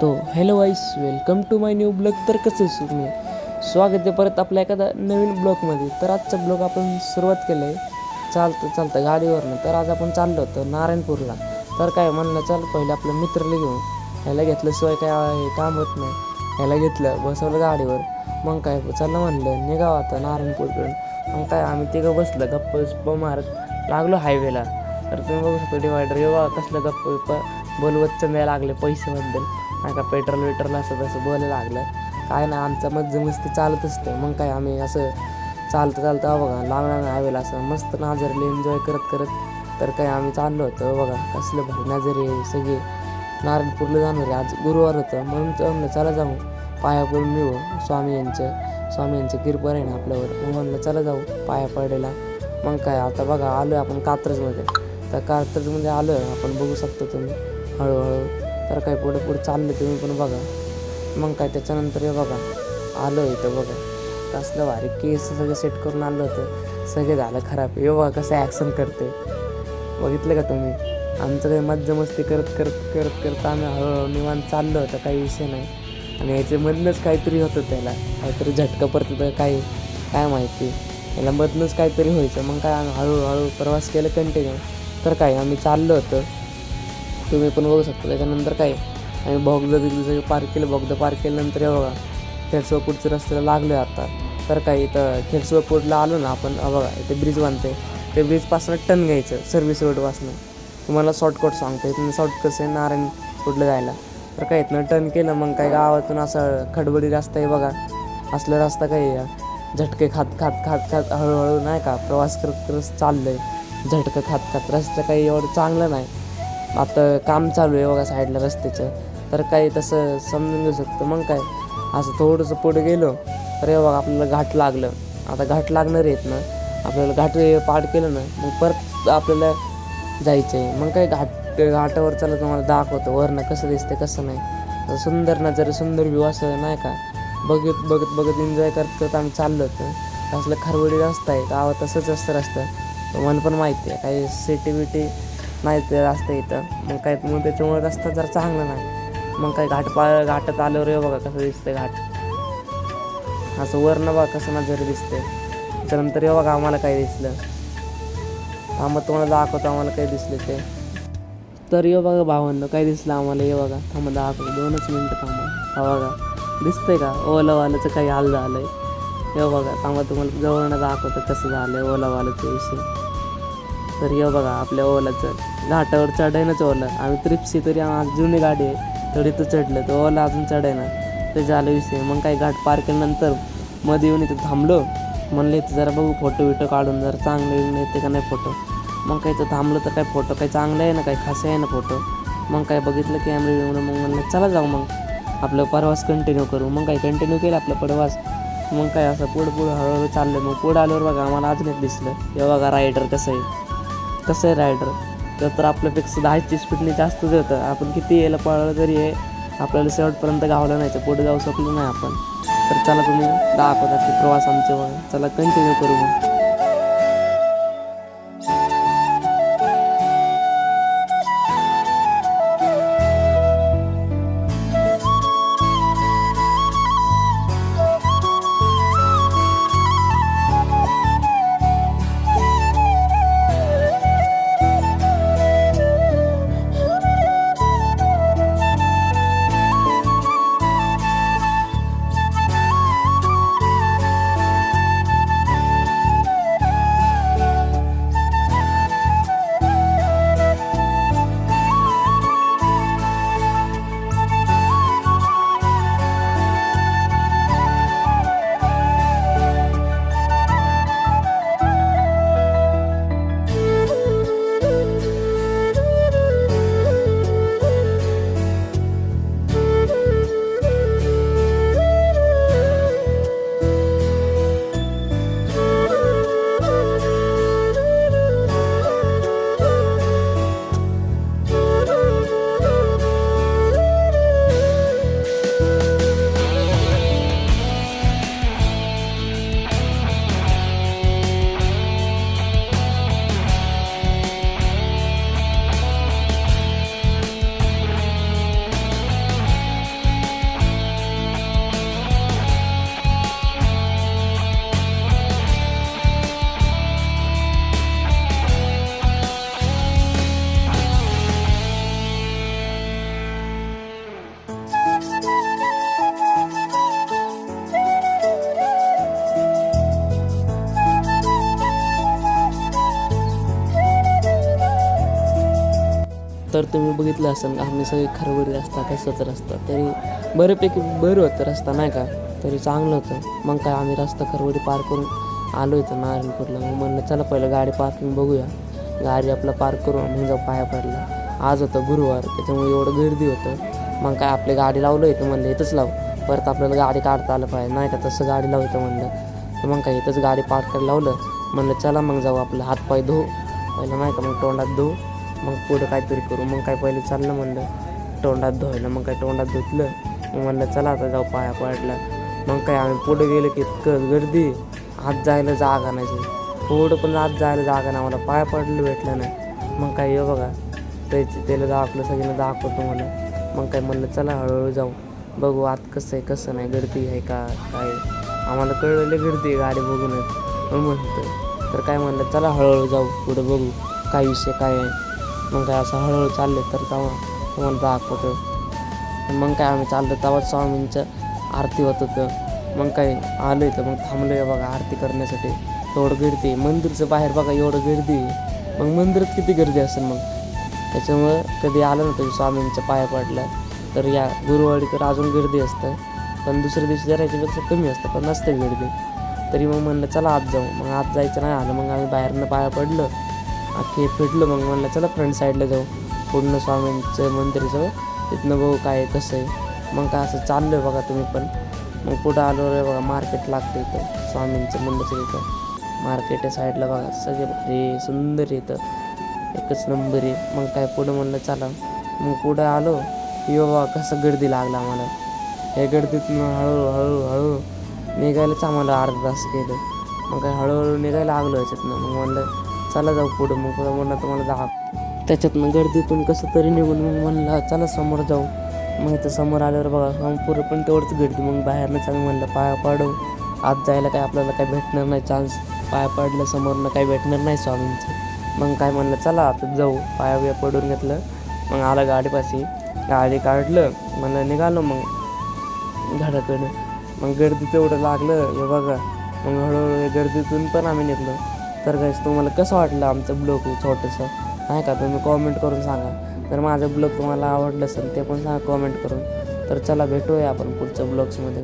तो hello guys welcome to my new blog तर कसं तुम्ही स्वागत आहे परत आपल्या एखादा नवीन ब्लॉगमध्ये. तर आजचा ब्लॉग आपण सुरुवात केलं आहे चालतं चालतं गाडीवरनं. तर आज आपण चाललो होतो नारायणपूरला. तर काय म्हणलं चल पहिले आपलं मित्रला घेऊन ह्याला घेतल्याशिवाय काय काम होत नाही. ह्याला घेतलं बसवलं गाडीवर. मग काय चला म्हणलं निघावं हो आता नारायणपूरकडून. मग काय आम्ही तिघं बसलं गप्प गप्प मारत लागलो हायवेला तर तुम्ही बघू शकतो डिवायडर एव्हा कसलं गप्प गप्प बोलवत चंद्या लागले पैसेबद्दल. नाही का पेट्रोल वेट्रोल असं तसं बोलायला लागलं. काय नाही आमचा मज्जा मस्ती चालत असते मग काय आम्ही असं चालतं चालतं बघा लागणार हवेला असं मस्त नाजरले एन्जॉय करत करत तर काय आम्ही चाललो होतो. हो बघा कसलं भारी नाजरे सगळे. नारायणपूरला जाणार आहे. आज गुरुवार होतं. म्हणून तर म्हणलं चला जाऊ. पाया पडून मिळू हो, स्वामी यांचं स्वामी यांचं कृपा आहे ना आपल्यावर. मग म्हणलं चला जाऊ पाया पडायला. मग काय आता बघा आलो आपण कात्रजमध्ये. तर कात्रजमध्ये आलो आपण बघू शकतो तुम्ही. हळूहळू. तर काय पुढे पुढे चाललं तुम्ही पण बघा. मग काय त्याच्यानंतर हे बघा. आलो इथं बघा. कसलं भारी केस सगळं सेट करून आलं होतं. सगळं झालं खराब. हे बघा कसं ॲक्शन करते. बघितलं का तुम्ही? आमचं काही मज्जा मस्ती करत करत करत करत आम्ही हळूहळू निवांत चाललं होतं. काही विषय नाही. आणि याच्यामधनंच काहीतरी होतं त्याला. काहीतरी झटकं पडतं तर काही काय माहिती? याला मधनंच काहीतरी व्हायचं. मग काय आम्ही हळूहळू प्रवास केला कंटिन्यू तर काय आम्ही चाललो होतं. तुम्ही पण बघू शकता त्याच्यानंतर काय आम्ही बॉगदा बिगदं सगळं पार्क केलं बॉगदा पार केल्यानंतर हे बघा खेडसोपूरच्या रस्त्याला लागलो आहे आता. तर काय इथं खेडसोपूरला आलो ना आपण बघा इथे ब्रिज बांधते ते ब्रिजपासून टन घ्यायचं सर्व्हिस रोडपासून तुम्हाला शॉर्टकट सांगतो इथून शॉर्टकट आहे नारायण पुढलं जायला. तर काय इथनं टर्न केलं मग काय गावातून असं खडबडी रस्ता आहे बघा. असलं रस्ता काही झटके खात खात खात खात हळूहळू नाही का प्रवास करत करत चाललं आहे झटकं खात खात रस्ता काही एवढं चांगलं नाही. आता काम चालू आहे बघा साईडला रस्त्याचं. तर काही तसं समजून घेऊ शकतो. मग काय? असं थोडंसं पुढे गेलो तर हे बघा आपल्याला घाट लागलं. आता घाट लागणार आहेत ना. आपल्याला घाट पाठ केलं ना मग परत आपल्याला जायचं आहे मग काय घाट घाटावर चला तुम्हाला दाखवतं. वरनं कसं दिसतं कसं नाही. सुंदर नजर सुंदर व्ह्यू असं नाही का? बघत बघत बघत एन्जॉय करत करत आम्ही चाललो होतो. असलं खरवडी रस्ता आहे. गावात तसंच असतं रस्तं. मन पण माहिती आहे. काही सिटी बिटी नाही ते रस्ता इथं. मग काय मग त्याच्यामुळे रस्ता जर चांगला नाही मग काय घाट पा घाटात आल्यावर रे बघा कसं दिसतं घाट. असं वरनं बघा कसं नजर दिसतंय. त्याच्यानंतर हे बघा आम्हाला काय दिसलं. थांबा तुम्हाला दाखवतो आम्हाला काय दिसले ते. तर ये बघा भावांनो काय दिसलं आम्हाला ये बघा. थांबा दाखवतो. दोनच मिनटं थांबा. हा बघा. दिसतंय का? ओलावाल्याचं काही हाल झालंय. हे बघा थांबा तुम्हाला जवळनं दाखवतं कसं झालंय ओलावाल्याचा विषय. तर ये बघा आपल्या ओलाचं. घाटावर चढायनंच ओला आम्ही त्रिपशी तरी आम्हाला जुनी गाडी आहे. तरी तर चढलं. तर ओला अजून चढायना ते झालं विषय. मग काही घाट पार केल्यानंतरमध्ये येऊन इथं थांबलो. म्हणलं इथं जरा बघू फोटो बिटो काढून जरा चांगले येऊन येते का नाही फोटो मग काही तर थांबलं तर काय फोटो काही चांगलं आहे ना काही खास आहे ना फोटो मग काय बघितलं कॅमेरे बिमरा मग म्हणलं चला जाऊ मग. आपलं प्रवास कंटिन्यू करू. मग काय कंटिन्यू केलं आपला प्रवास. मग काय असं पुढं पुढं हळूहळू चाललं. मग पुढं आल्यावर बघा आम्हाला अजून एक दिसलं. हे बघा रायडर कसं आहे. कसं आहे रायडर तर तर आपल्यापेक्षा दहाची स्पीडने जास्तच देतं. आपण किती यायला पळलं तरी हे आपल्याला शेवटपर्यंत गावलं नाही तर पुढे जाऊ शकलो नाही आपण. तर चला तुम्ही दाखवता की प्रवास आमचे चला कंटिन्यू करू तर तुम्ही बघितलं असाल आम्ही सगळे खरवडी रस्ता कसाच रस्ता तरी बऱ्यापैकी बरं होतं रस्ता नाही का? तरी चांगलं होतं. मग काय आम्ही रस्ता खरवडी पार करून आलो इथं नारायणपूरला. मग म्हणलं चला पहिलं गाडी पार्किंग बघूया. गाडी आपलं पार्क करू मग जाऊ पाया पडला. आज होतं गुरुवार त्याच्यामुळे एवढं गर्दी होतं. मग काय आपली गाडी लावलं होतं म्हणलं इथंच लाव. परत आपल्याला गाडी काढता आलं पाहिजे. नाही का? तसं गाडी लावतं म्हणलं. तर मग काय इथंच गाडी पार्क करायला लावलं. म्हणलं चला मग जाऊ आपलं हातपाय धुऊ. पहिलं नाही का मग तोंडात धुऊ. मग पुढं काहीतरी करू. मग काय पहिले चाललं म्हणलं. तोंडात धुवायला. मग काय तोंडात धुतलं. मग म्हणलं चला आता जाऊ पाया पडला. मग काय आम्ही पुढं गेलो की इतकं गर्दी. आत जायला जागा नाही. पुढं पण आत जायला जागा नाही. मला पाया पडलं भेटलं नाही. मग काय ये बघा. त्याची त्याला दाखलं सगळ्यांना दाखवतो मला मग काय म्हणलं चला हळूहळू जाऊ. बघू आत कसं आहे कसं नाही गर्दी आहे का काय आम्हाला कळलेलं गर्दी आहे गाडी बघूनच. म्हणून म्हणतो. तर काय म्हणलं चला हळूहळू जाऊ. पुढं बघू. काय विषय काय आहे? मग काय असं हळूहळू चालले तर तेव्हा तुम्हाला दाखवतो. मग काय आम्ही चाललो तेव्हा स्वामींचं आरती होत होतं. मग काय आलो इथं मग थांबलो आहे बघा आरती करण्यासाठी. एवढं गर्दी आहे. मंदिरचं बाहेर बघा एवढं गर्दी आहे. मग मंदिरात किती गर्दी असेल मग? त्याच्यामुळं कधी आलं ना तुम्ही स्वामींच्या पाया पडलं. तर या गुरुवाडीकर अजून गर्दी असतं. पण दुसऱ्या दिवशी जरा याच्यापेक्षा कमी असतं पण नसते गर्दी. तरी मग म्हणलं चला आत जाऊ. मग आत जायचं नाही आलं. मग आम्ही बाहेरनं पाया पडलं. अख्खे फिटलो मग म्हणलं चला फ्रंट साईडला जाऊ. पूर्ण स्वामींचं मंदिर जाऊ. तिथनं बघू काय कसं आहे. मग काय असं चाललं आहे बघा तुम्ही पण. मग पुढं आलो रे बघा मार्केट लागतं इथं. स्वामींचं मंदिरचं इथं. मार्केट साईडला बघा. सगळे हे सुंदर इथं. एकच नंबर आहे. मग काय पुढं म्हणलं चला. मग पुढं आलो. की बाबा कसं गर्दी लागला आम्हाला. या गर्दीतनं हळू हळू हळू निघायलाच आम्हाला अर्धा तास गेलं. मग काय हळूहळू निघायला लागलो याच्यातनं. मग म्हणलं चला जाऊ पुढं मग पुढं म्हणलं तुम्हाला दहा. त्याच्यातनं गर्दीतून कसं तरी निघून मग म्हणलं चला समोर जाऊ. मग इथं समोर आल्यावर बघा पुरं पण तेवढंच गर्दी. मग बाहेरनंच आम्ही म्हणलं पाया पाडू. आत जायला काय आपल्याला काय भेटणार नाही चान्स पाया पडलं समोरनं काही भेटणार नाही स्वामींचं. मग काय म्हणलं चला आता जाऊ. पाया बिया पडून घेतलं. मग आला गाडीपाशी. गाडी काढलं म्हणलं निघालो मग घराकडं. मग गर्दी तेवढं लागलं. हे बघा मग हळूहळू गर्दीतून पण आम्ही निघलो. तर गाईस तुम्हाला कसं वाटलं आमचं ब्लॉग छोटंसं? नाही का? तुम्ही कॉमेंट करून सांगा. तर माझं ब्लॉग तुम्हाला आवडलं असेल ते पण सांगा कॉमेंट करून. तर चला भेटूया आपण पुढच्या ब्लॉग्समध्ये